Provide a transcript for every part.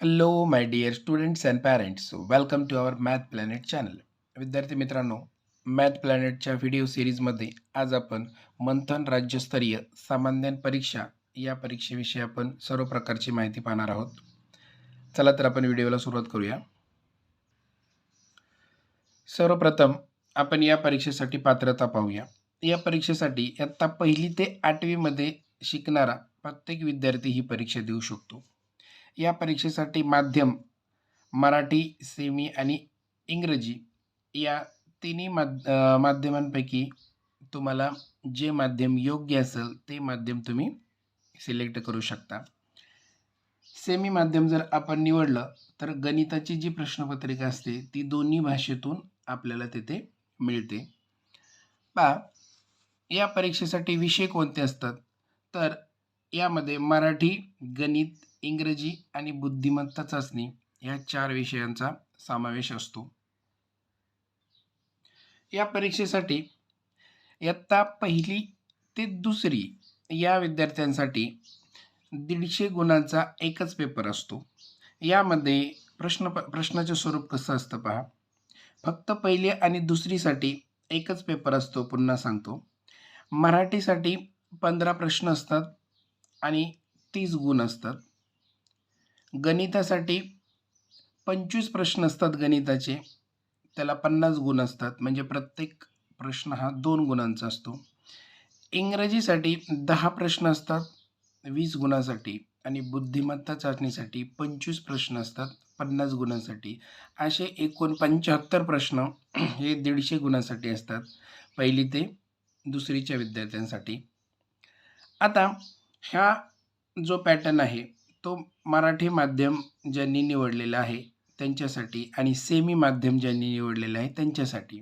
Hello my dear students and parents welcome to our math planet channel विद्यार्थी मित्रांनो math प्लॅनेटच्या video सिरीजमध्ये आज आपण मंथन राज्यस्तरीय सामान्य परीक्षा या परीक्षेविषयी आपण सर्व प्रकारची माहिती पाहणार आहोत. चला तर आपण व्हिडिओला सुरुवात करूया. सर्वप्रथम आपण या परीक्षेसाठी पात्रता पाहूया. या परीक्षेसाठी इयत्ता पहिली ते आठवीमध्ये शिकणारा प्रत्येक विद्यार्थी ही परीक्षा देऊ शकतो. या परीक्षेसाठी माध्यम मराठी सेमी आणि इंग्रजी या तिन्ही माध माध्यमांपैकी तुम्हाला जे माध्यम योग्य असेल ते माध्यम तुम्ही सिलेक्ट करू शकता. सेमी माध्यम जर आपण निवडलं तर गणिताची जी प्रश्नपत्रिका असते ती दोन्ही भाषेतून आपल्याला तिथे मिळते. पा या परीक्षेसाठी विषय कोणते असतात? तर यामध्ये मराठी गणित इंग्रजी आणि बुद्धिमत्ता चाचणी या चार विषयांचा समावेश असतो. या परीक्षेसाठी इयत्ता पहिली ते दुसरी या विद्यार्थ्यांसाठी दीडशे गुणांचा एकच पेपर असतो. यामध्ये प्रश्न प्रश्नाचे स्वरूप कसं असतं पहा. फक्त पहिली आणि दुसरीसाठी एकच पेपर असतो पुन्हा सांगतो. मराठीसाठी पंधरा प्रश्न असतात आणि तीस गुण असतात. गणितासाठी पंचवीस प्रश्न असतात गणिताचे. त्याला पन्नास गुण असतात. म्हणजे प्रत्येक प्रश्न हा दोन गुणांचा असतो. इंग्रजीसाठी दहा प्रश्न असतात वीस गुणासाठी आणि बुद्धिमत्ता चाचणीसाठी पंचवीस प्रश्न असतात पन्नास गुणांसाठी. असे एकूण पंच्याहत्तर प्रश्न हे दीडशे गुणांसाठी असतात. पहिली ते दुसरीच्या विद्यार्थ्यांसाठी. आता ह्या जो पॅटर्न आहे तो मराठी माध्यम ज्यांनी निवडलेला आहे त्यांच्यासाठी आणि सेमी माध्यम ज्यांनी निवडलेलं आहे त्यांच्यासाठी.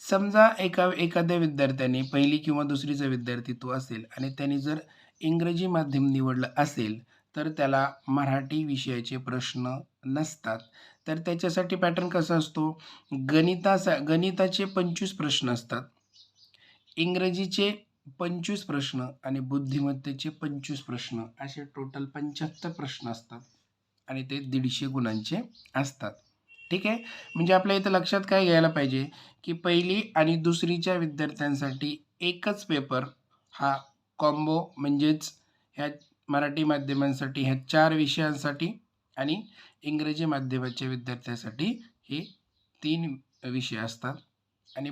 समजा एका एखाद्या विद्यार्थ्याने पहिली किंवा दुसरीचा विद्यार्थित्व असेल आणि त्यांनी जर इंग्रजी माध्यम निवडलं असेल तर त्याला मराठी विषयाचे प्रश्न नसतात. तर त्याच्यासाठी पॅटर्न कसा असतो? गणिताचा गणिताचे पंचवीस प्रश्न असतात. इंग्रजीचे पंचवीस प्रश्न आणि बुद्धिमत्तेचे पंचवीस प्रश्न असे टोटल पंच्याहत्तर प्रश्न असतात. आणि ते दीडशे गुणांचे असतात. ठीक आहे? म्हणजे आपल्या इथं लक्षात काय घ्यायला पाहिजे? की पहिली आणि दुसरीच्या विद्यार्थ्यांसाठी एकच पेपर हा कॉम्बो म्हणजेच ह्या मराठी माध्यमांसाठी ह्या चार विषयांसाठी आणि इंग्रजी माध्यमाच्या विद्यार्थ्यांसाठी हे तीन विषय असतात. आणि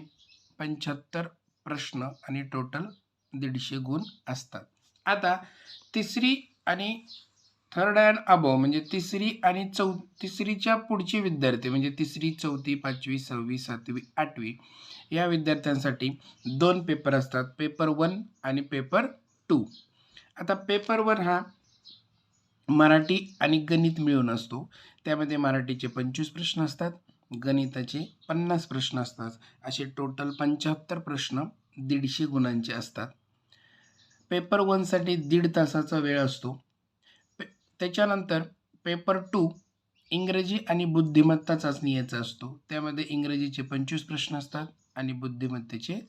पंच्याहत्तर प्रश्न आणि टोटल दीडशे गुण असतात. आता तिसरी आणि थर्ड अँड अबव म्हणजे तिसरी आणि चौ तिसरीच्या पुढचे विद्यार्थी म्हणजे तिसरी चौथी पाचवी सहावी सातवी आठवी या विद्यार्थ्यांसाठी दोन पेपर असतात. पेपर वन आणि पेपर टू आता पेपर वन हा मराठी आणि गणित मिळून असतो. त्यामध्ये मराठीचे पंचवीस प्रश्न असतात गणिताचे पन्नास प्रश्न असतात. असे टोटल पंच्याहत्तर प्रश्न दीडशे गुणांचे असतात. पेपर वनसाठी दीड तासाचा वेळ असतो. पे त्याच्यानंतर पेपर टू इंग्रजी आणि बुद्धिमत्ता चाचणी याचा असतो. त्यामध्ये इंग्रजीचे पंचवीस प्रश्न असतात आणि बुद्धिमत्तेचे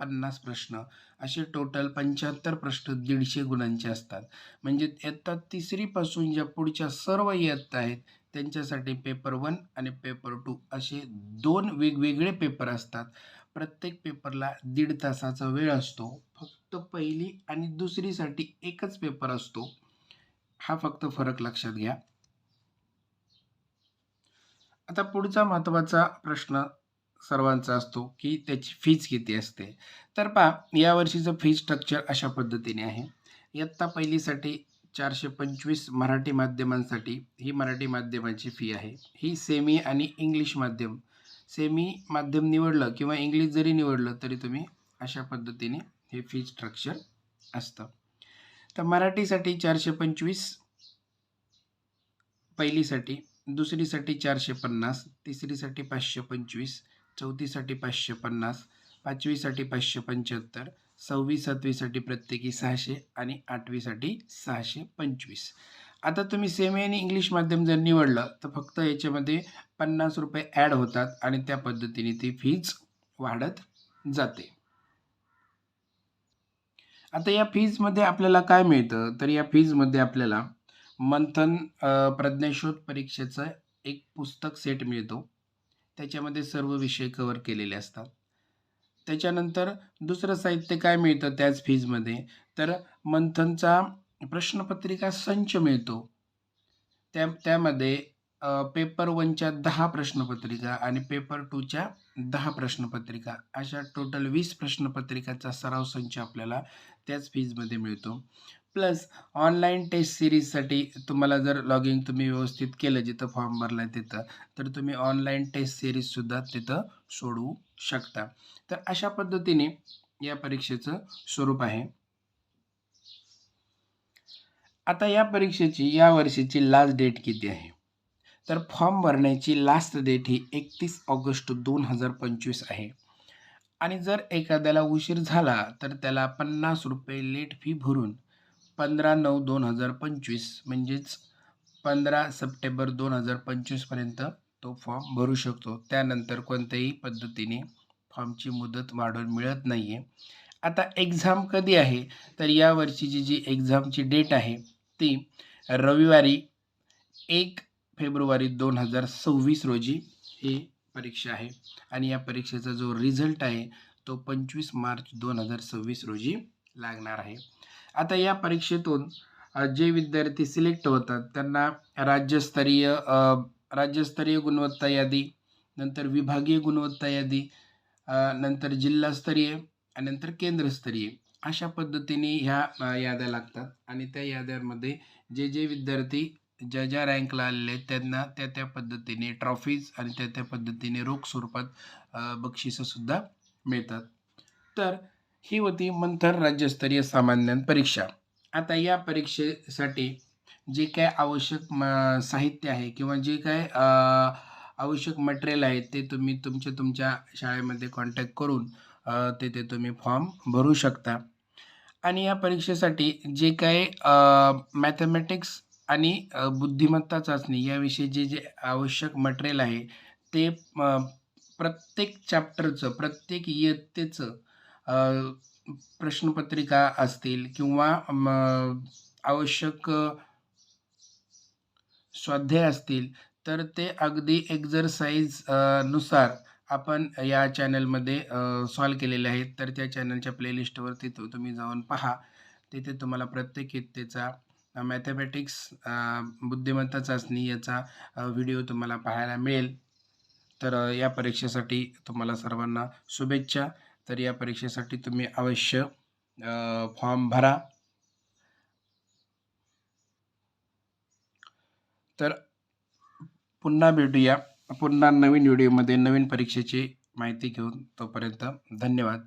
पन्नास प्रश्न. असे टोटल पंच्याहत्तर प्रश्न दीडशे गुणांचे असतात. म्हणजे इयत्ता तिसरीपासून ज्या पुढच्या सर्व इयत्ता आहेत त्यांच्यासाठी पेपर वन आणि पेपर टू असे दोन वेगवेगळे पेपर असतात. प्रत्येक पेपरला दीड तासाचा वेळ असतो. फक्त पहिली आणि दुसरीसाठी एकच पेपर असतो. हा फक्त फरक लक्षात घ्या. आता पुढचा महत्त्वाचा प्रश्न सर्वांचा असतो की त्याची फीज किती असते. तर पहा यावर्षीचं फी स्ट्रक्चर अशा पद्धतीने आहे. इयत्ता पहिलीसाठी चारशे पंचवीस मराठी माध्यमांसाठी ही मराठी माध्यमांची फी आहे. ही सेमी आणि इंग्लिश माध्यम सेमी माध्यम निवडलं किंवा इंग्लिश जरी निवडलं तरी तुम्ही अशा पद्धतीने हे फी स्ट्रक्चर असतं. तर मराठीसाठी चारशे पंचवीस पहिलीसाठी दुसरीसाठी चारशे पन्नास तिसरीसाठी पाचशे पंचवीस चौथीसाठी पाचशे पन्नास पाचवीसाठी पाचशे पंच्याहत्तर सहावी सातवीसाठी प्रत्येकी सहाशे आणि आठवीसाठी सहाशे पंचवीस. आता तुम्ही सेमी आणि इंग्लिश माध्यम जर निवडलं तर फक्त याच्यामध्ये पन्नास रुपये ॲड होतात आणि त्या पद्धतीने ती फीज वाढत जाते. आता या फीजमध्ये आपल्याला काय मिळतं? तर या फीजमध्ये आपल्याला मंथन प्रज्ञाशोध परीक्षेचं एक पुस्तक सेट मिळतो. त्याच्यामध्ये सर्व विषय कवर केलेले असतात. त्याच्यानंतर दुसरं साहित्य काय मिळतं त्याच फीजमध्ये तर मंथनचा प्रश्नपत्रिका संच मिळतो. त्या त्यामध्ये पेपर वनच्या दहा प्रश्नपत्रिका आणि पेपर टूच्या दहा प्रश्नपत्रिका. अशा टोटल वीस प्रश्नपत्रिकाचा सराव संच आपल्याला त्याच फीजमध्ये मिळतो. प्लस ऑनलाईन टेस्ट सिरीजसाठी तुम्हाला जर लॉगिंग तुम्ही व्यवस्थित केलं जिथं फॉर्म भरला तिथं तर तुम्ही ऑनलाईन टेस्ट सिरीजसुद्धा तिथं सोडवू शकता. तर अशा पद्धतीने या परीक्षेचं स्वरूप आहे. आता या परीक्षेची या वर्षीची लास्ट डेट किती आहे? तर फॉर्म भरण्याची लास्ट डेट ही एकतीस ऑगस्ट दोन हजार पंचवीस आहे. आणि जर एखाद्याला उशीर झाला तर त्याला पन्नास रुपये लेट फी भरून पंधरा नऊ दोन हजार पंचवीस म्हणजेच पंधरा सप्टेंबर दोन हजार पंचवीसपर्यंत तो फॉर्म भरू शकतो. त्यानंतर कोणत्याही पद्धतीने फॉर्मची मुदत वाढवून मिळत नाही आहे आता एक्झाम कधी आहे? तर या वर्षीची जी एक्झामची डेट आहे ती रविवारी एक फेब्रुवारी दोन हजार सव्वीस रोजी ही परीक्षा आहे. आणि या परीक्षेचा जो रिझल्ट आहे तो पंचवीस मार्च दोन हजार सव्वीस रोजी लागणार आहे. आता या परीक्षेतून जे विद्यार्थी सिलेक्ट होतात त्यांना राज्यस्तरीय राज्यस्तरीय गुणवत्ता यादी नंतर विभागीय गुणवत्ता यादी नंतर जिल्हास्तरीय आणि नंतर केंद्रस्तरीय अशा पद्धतीने ह्या याद्या लागतात. आणि त्या याद्यांमध्ये जे जे विद्यार्थी ज्या ज्या रँकला आलेले आहेत त्यांना त्या त्या पद्धतीने ट्रॉफीज आणि त्या त्या पद्धतीने रोख स्वरूपात अ, बक्षिसंसुद्धा मिळतात. तर ही होती मंथन राज्यस्तरीय सामान्य परीक्षा. आता या परीक्षेसाठी जे काय आवश्यक म साहित्य आहे किंवा जे काय आवश्यक मटेरियल आहे ते तुम्ही तुमच्या तुमच्या शाळेमध्ये कॉन्टॅक्ट करून तिथे तुम्ही फॉर्म भरू शकता. आणि या परीक्षेसाठी जे काय मॅथमॅटिक्स आणि बुद्धिमत्ता चाचणी याविषयी जे जे आवश्यक मटेरियल आहे ते प्रत्येक चॅप्टरचं प्रत्येक इयत्तेचं प्रश्नपत्रिका असतील किंवा आवश्यक स्वाध्याय असतील तर ते अगदी एक्झरसाइजनुसार आपण या चॅनलमध्ये सॉल्व केलेले आहेत. तर त्या चॅनलच्या प्लेलिस्टवरती तिथं तुम्ही जाऊन पहा. तिथे तुम्हाला प्रत्येक इयत्तेचा मॅथमॅटिक्स बुद्धिमत्ता चाचणी याचा व्हिडिओ तुम्हाला पाहायला मिळेल. तर या परीक्षेसाठी तुम्हाला सर्वांना शुभेच्छा. तर या परीक्षेसाठी तुम्ही अवश्य फॉर्म भरा. तर पुन्हा भेटूया. पुन्हा नवीन व्हिडिओमध्ये नवीन परीक्षेची माहिती घेऊन तोपर्यंत धन्यवाद.